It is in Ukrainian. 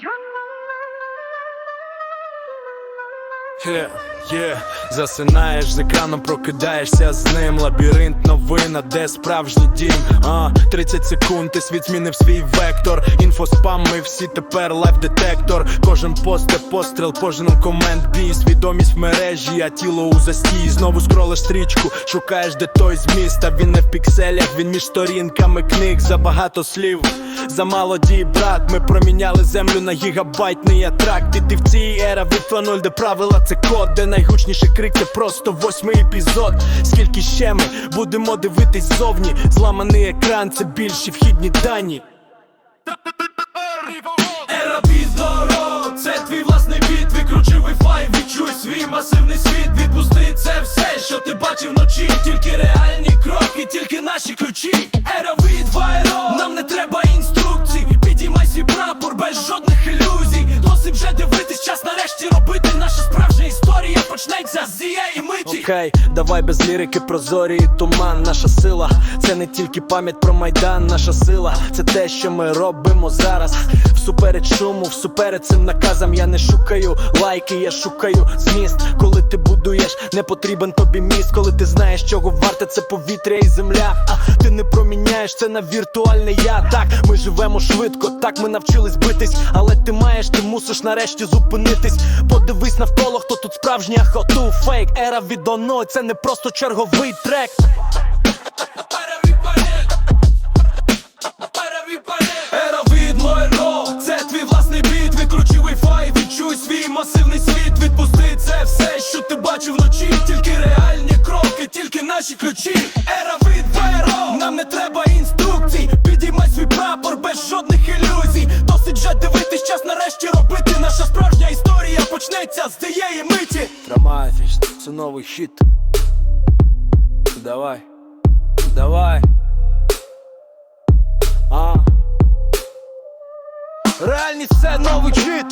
Chung Є, є, засинаєш з екраном, прокидаєшся з ним. Лабіринт новина, де справжній дім. А, 30 секунд, ти світ змінив свій вектор. Інфоспам, ми всі тепер лайф-детектор. Кожен пост постріл, кожен комент бій. Свідомість в мережі, а тіло у застій. Знову скролиш стрічку, шукаєш, де той зміст. А він не в пікселях, він між сторінками книг забагато слів. Замало дій, брат, ми проміняли землю на гігабайтний атракт. І ти в цій ера від 2.0, де правила це код, де найгучніший крик це просто восьмий епізод. Скільки ще ми будемо дивитись ззовні? Зламаний екран, це більші вхідні дані. Ера підлород, це твій власний біт Викручи Wi-Fi, відчуй свій масивний світ Відпусти це все, що ти бачив вночі Тільки реальні кроки, тільки наші ключі Ера від вайро, нам не треба цієї давай без лірики, прозорі і туман. Наша сила це не тільки пам'ять про майдан, наша сила це те, що ми робимо зараз. Всупереч шуму, всупереч цим наказам. Я не шукаю лайки, я шукаю зміст. Коли ти будуєш, не потрібен тобі міст. Коли ти знаєш, чого варте це повітря і земля. А ти не проміняєш це на віртуальне я. Так, ми живемо швидко, так ми навчились битись. Але ти маєш, ти мусиш нарешті зупинитись. Подивись навколо, хто тут справжній, а хто фейк. Ера від оно, це не просто черговий трек. Масивний світ. Відпусти це все, що ти бачив вночі. Тільки реальні кроки, тільки наші ключі. Ера від Вайро, нам не треба вже час нарешті робити Наша справжня історія почнеться з цієї миті Тримайтесь, це новий хіт. Давай, давай. А. Реальність це новий хіт.